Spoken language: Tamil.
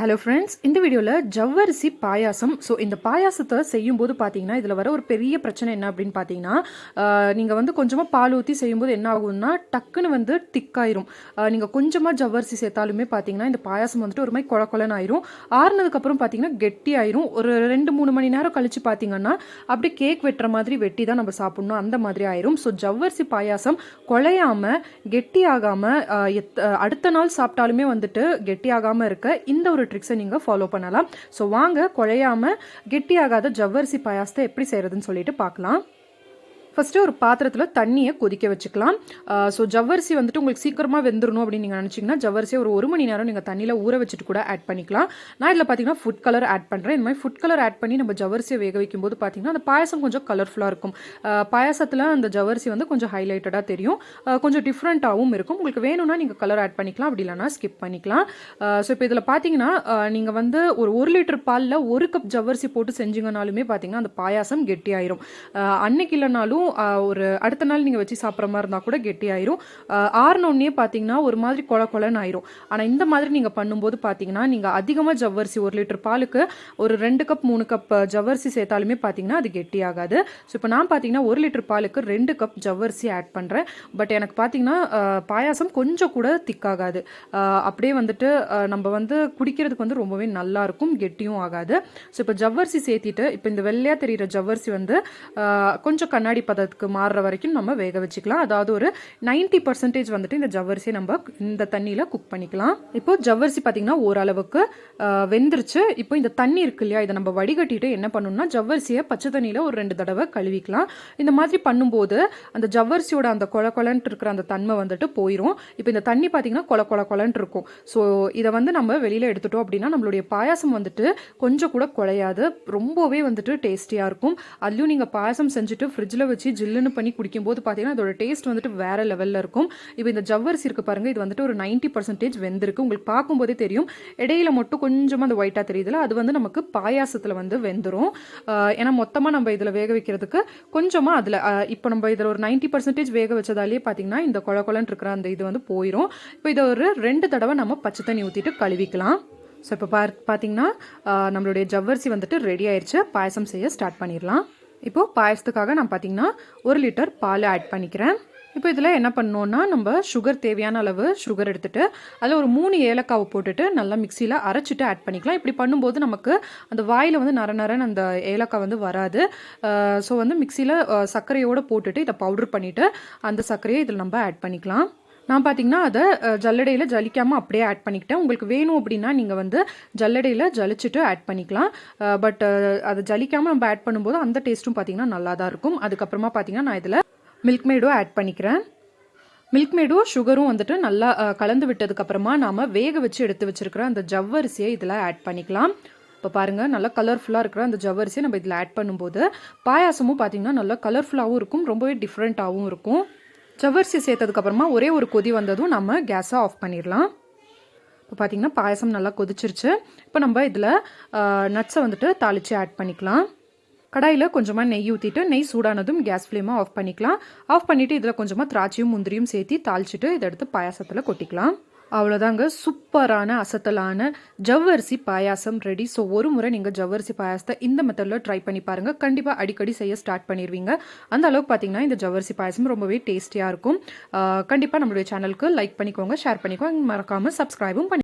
ஹலோ ஃப்ரெண்ட்ஸ் இந்த வீடியோவில் ஜவ்வரிசி பாயாசம். ஸோ இந்த பாயாசத்தை செய்யும்போது பார்த்தீங்கன்னா இதில் வர ஒரு பெரிய பிரச்சனை என்ன அப்படின்னு பார்த்தீங்கன்னா நீங்கள் வந்து கொஞ்சமாக பால் ஊற்றி செய்யும்போது என்ன ஆகும்னா டக்குன்னு வந்து திக்காயிரும். நீங்கள் கொஞ்சமாக ஜவ்வரிசி சேர்த்தாலுமே பார்த்தீங்கன்னா இந்த பாயாசம் வந்துட்டு ஒரு மாதிரி கொல கொலன்னு ஆயிரும் ஆறுனதுக்கப்புறம் பார்த்தீங்கன்னா கெட்டி ஆயிரும் ஒரு ரெண்டு மூணு மணி நேரம் கழிச்சு பார்த்தீங்கன்னா அப்படியே கேக் வெட்டுற மாதிரி வெட்டி தான் நம்ம சாப்பிட்ணும். அந்த மாதிரி ஆயிரும். ஸோ ஜவ்வரிசி பாயாசம் குழையாமல் கெட்டி ஆகாமல் அடுத்த நாள் சாப்பிட்டாலுமே வந்துட்டு கெட்டி ஆகாமல் இருக்க இந்த ஒரு ட்ரிக்ஸை நீங்கள் ஃபாலோ பண்ணலாம். ஸோ வாங்க குழையாமல் கெட்டியாகாத ஜவ்வரிசி பாயாசத்தை எப்படி செய்கிறதுன்னு சொல்லிட்டு பார்க்கலாம். ஃபஸ்ட்டு ஒரு பாத்திரத்தில் தண்ணியை கொதிக்க வச்சுக்கலாம். ஸோ ஜவ்வரிசி வந்துட்டு உங்களுக்கு சீக்கிரமாக வெந்துடணும் அப்படின்னு நீங்கள் நினச்சிங்கன்னா ஜவ்வரிசியை ஒரு ஒரு மணி நேரம் நீங்கள் தண்ணியில் ஊற வச்சுட்டு கூட ஆட் பண்ணிக்கலாம். நான் இதில் பார்த்தீங்கன்னா ஃபுட் கலர் ஆட் பண்ணுறேன் இந்த மாதிரி ஃபுட் கலர் ஆட் பண்ணி நம்ம ஜவ்வரிசியை வேக வைக்கும் போது பார்த்தீங்கன்னா அந்த பாயசம் கொஞ்சம் கலர்ஃபுல்லாக இருக்கும். பாயசத்தில் அந்த ஜவ்வரிசி வந்து கொஞ்சம் ஹைலைட்டடாக தெரியும். கொஞ்சம் டிஃப்ரெண்ட்டாகவும் இருக்கும். உங்களுக்கு வேணும்னா நீங்கள் கலர் ஆட் பண்ணிக்கலாம். அப்படி இல்லைனா ஸ்கிப் பண்ணிக்கலாம். ஸோ இப்போ இதில் பார்த்தீங்கன்னா நீங்கள் வந்து ஒரு ஒரு லிட்டர் பாலில் ஒரு கப் ஜவ்வரிசி போட்டு செஞ்சீங்கனாலுமே பார்த்தீங்கன்னா அந்த பாயாசம் கெட்டியாயிரும். அன்னைக்கு இல்லைனாலும் ஒரு அடுத்த நாள் நீங்கள் வச்சு சாப்பிட்ற மாதிரி இருந்தால் கூட கெட்டியாயிரும். ஆறுனோடனே பார்த்தீங்கன்னா ஒரு மாதிரி கொல கொலன்னு ஆயிரும். ஆனால் இந்த மாதிரி நீங்கள் பண்ணும்போது பார்த்தீங்கன்னா நீங்கள் அதிகமாக ஜவ்வரிசி ஒரு லிட்டர் பாலுக்கு ஒரு ரெண்டு கப் மூணு கப் ஜவ்வரிசி சேர்த்தாலுமே பார்த்தீங்கன்னா அது கெட்டியாகாது. ஸோ இப்போ நான் பார்த்தீங்கன்னா ஒரு லிட்டர் பாலுக்கு ரெண்டு கப் ஜவ்வரிசி ஆட் பண்ணுறேன் பட் எனக்கு பார்த்தீங்கன்னா பாயாசம் கொஞ்சம் கூட திக்காகாது. அப்படியே வந்துட்டு நம்ம வந்து குடிக்கிறதுக்கு வந்து ரொம்பவே நல்லா இருக்கும் கெட்டியும் ஆகாது. ஸோ இப்போ ஜவ்வரிசி சேர்த்திட்டு இப்போ இந்த வெள்ளையாக தெரிகிற ஜவ்வரிசி வந்து கொஞ்சம் கண்ணாடி பத்து பதத்துக்கு மாறுற வரைக்கும் நம்ம வேக வச்சுக்கலாம். அதாவது ஒரு நைன்ட்டி பர்சன்டேஜ் வந்துட்டு இந்த ஜவ்வரிசியை நம்ம இந்த தண்ணியில் குக் பண்ணிக்கலாம். இப்போ ஜவ்வரிசி பார்த்தீங்கன்னா ஓரளவுக்கு வெந்துருச்சு. இப்போ இந்த தண்ணி இருக்கு இல்லையா இதை நம்ம வடிகட்டிட்டு என்ன பண்ணணும்னா ஜவ்வரிசியை பச்சை தண்ணியில் ஒரு ரெண்டு தடவை கழுவிக்கலாம். இந்த மாதிரி பண்ணும்போது அந்த ஜவ்வரிசியோட அந்த கொல கொலன்ட்டு இருக்கிற அந்த தன்மை வந்துட்டு போயிடும் இப்போ இந்த தண்ணி பார்த்தீங்கன்னா கொல கொல கொலன்ட்டு இருக்கும். ஸோ இதை வந்து நம்ம வெளியில் எடுத்துட்டோம் அப்படின்னா நம்மளுடைய பாயாசம் வந்துட்டு கொஞ்சம் கூட குழையாது. ரொம்பவே வந்துட்டு டேஸ்டியாக இருக்கும். அதுலேயும் நீங்கள் பாயாசம் செஞ்சுட்டு ஃப்ரிட்ஜில் வச்சு ஜில்லுன்னு பண்ணி குடிக்கும்போது பார்த்தீங்கன்னா அதோட டேஸ்ட் வந்துட்டு வேறு லெவலில் இருக்கும். இப்போ இந்த ஜவ்வரிசி இருக்குது பாருங்கள் இது வந்துட்டு ஒரு நைன்ட்டி பர்சன்டேஜ் வெந்திருக்கு. உங்களுக்கு பார்க்கும்போதே தெரியும். இடையில மட்டும் கொஞ்சமாக அந்த ஒயிட்டாக தெரியுதுல அது வந்து நமக்கு பாயாசத்தில் வந்து வெந்துடும் ஏன்னா மொத்தமாக நம்ம இதில் வேக வைக்கிறதுக்கு கொஞ்சமாக அதில் இப்போ நம்ம இதில் ஒரு நைன்ட்டி பர்சன்டேஜ் வேக வச்சதாலேயே பார்த்தீங்கன்னா இந்த கொல கொலன்னு இருக்கிற அந்த இது வந்து போயிடும் இப்போ இதை ஒரு ரெண்டு தடவை நம்ம பச்சை தண்ணி ஊற்றிட்டு கழுவிக்கலாம். ஸோ இப்போ பார் பார்த்தீங்கன்னா நம்மளுடைய ஜவ்வரிசி வந்துட்டு ரெடி ஆயிடுச்சு பாயசம் செய்ய ஸ்டார்ட் பண்ணிடலாம். இப்போது பாயசத்துக்காக நான் பார்த்தீங்கன்னா ஒரு லிட்டர் பால் ஆட் பண்ணிக்கிறேன். இப்போ இதில் என்ன பண்ணோன்னா நம்ம சுகர் தேவையான அளவு சுகர் எடுத்துகிட்டு அதில் ஒரு மூணு ஏலக்காவை போட்டுட்டு நல்லா மிக்சியில் அரைச்சிட்டு ஆட் பண்ணிக்கலாம். இப்படி பண்ணும்போது நமக்கு அந்த வாயில் வந்து நர நரன்னு அந்த ஏலக்காய் வந்து வராது. ஸோ வந்து மிக்சியில் சர்க்கரையோடு போட்டுட்டு இதை பவுட்ரு பண்ணிவிட்டு அந்த சர்க்கரையை இதில் நம்ம ஆட் பண்ணிக்கலாம். நான் பார்த்தீங்கன்னா அதை ஜல்லடையில் ஜலிக்காமல் அப்படியே ஆட் பண்ணிக்கிட்டேன். உங்களுக்கு வேணும் அப்படின்னா நீங்கள் வந்து ஜல்லடையில் ஜலிச்சுட்டு ஆட் பண்ணிக்கலாம். பட் அதை ஜலிக்காமல் நம்ம ஆட் பண்ணும்போது அந்த டேஸ்ட்டும் பார்த்தீங்கன்னா நல்லா தான் இருக்கும். அதுக்கப்புறமா பார்த்தீங்கன்னா நான் இதில் மில்க் மேடும் ஆட் பண்ணிக்கிறேன். மில்க் மேடும் சுகரும் வந்துட்டு நல்லா கலந்து விட்டதுக்கப்புறமா நாம் வேக வச்சு எடுத்து வச்சுருக்கிற அந்த ஜவ்வரிசியை இதில் ஆட் பண்ணிக்கலாம். இப்போ பாருங்கள் நல்லா கலர்ஃபுல்லாக இருக்கிற அந்த ஜவ்வரிசியை நம்ம இதில் ஆட் பண்ணும்போது பாயாசமும் பார்த்திங்கன்னா நல்லா கலர்ஃபுல்லாகவும் இருக்கும். ரொம்பவே டிஃப்ரெண்ட்டாகவும் இருக்கும். ஜவ்வரிசி சேர்த்ததுக்கப்புறமா ஒரே ஒரு கொதி வந்ததும் நம்ம கேஸை ஆஃப் பண்ணிடலாம். இப்போ பார்த்திங்கன்னா பாயசம் நல்லா கொதிச்சிருச்சு. இப்போ நம்ம இதில் நட்ஸை வந்துட்டு தாளித்து ஆட் பண்ணிக்கலாம். கடாயில் கொஞ்சமாக நெய் ஊற்றிட்டு நெய் சூடானதும் கேஸ் ஃப்ளேமாக ஆஃப் பண்ணிக்கலாம். ஆஃப் பண்ணிவிட்டு இதில் கொஞ்சமாக திராட்சையும் முந்திரியும் சேர்த்து தாளிச்சிட்டு இதை எடுத்து பாயாசத்தில் கொட்டிக்கலாம். அவ்வளோதாங்க சூப்பரான அசத்தலான ஜவ்வரிசி பாயாசம் ரெடி ஸோ ஒரு முறை நீங்கள் ஜவ்வரிசி பாயாசத்தை இந்த மெத்தடில் ட்ரை பண்ணி பாருங்கள் கண்டிப்பாக அடிக்கடி செய்ய ஸ்டார்ட் பண்ணிடுவீங்க அந்த அளவுக்கு பார்த்தீங்கன்னா இந்த ஜவ்வரிசி பாயாசம் ரொம்பவே டேஸ்டியாக இருக்கும். கண்டிப்பாக நம்மளுடைய சேனலுக்கு லைக் பண்ணிக்கோங்க ஷேர் பண்ணிக்கோங்க. மறக்காமல் சப்ஸ்கிரைபும் பண்ணி